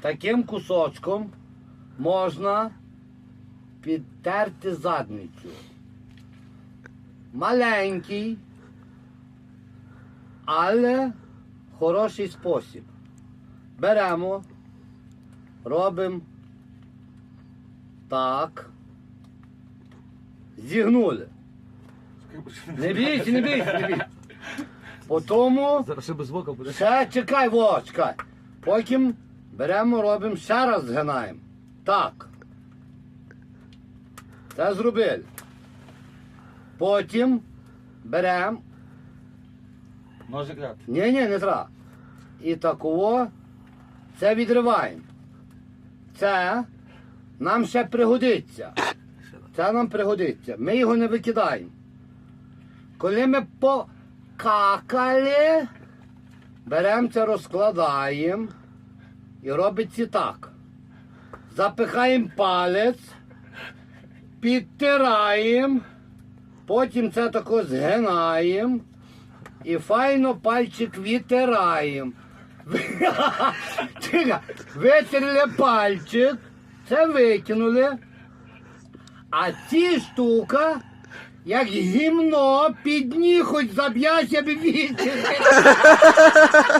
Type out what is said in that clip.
таким кусочком можна підтерти задницю. Маленький, але хороший спосіб. Беремо, робимо так. Зігнули. Не бійся, не бійся, не бійся. Потому Зараз ще без боку буде. ще чекай, во, чекай. Потім беремо, робимо ще раз згинаємо. Так. Це зробили. Потім беремо. Ножик ряд. Ні, ні, не треба. І такого це відриваємо. Це нам ще пригодиться. Це нам пригодиться. Ми його не викидаємо. Коли ми покакали, беремо це, розкладаємо і робиться так. Запихаємо палець, підтираємо, потім це тако згинаємо і файно пальчик відтираємо. Витерли пальчик, це викинули. А ці штука, як гімно, під ніг хоч заб'яся б вітер.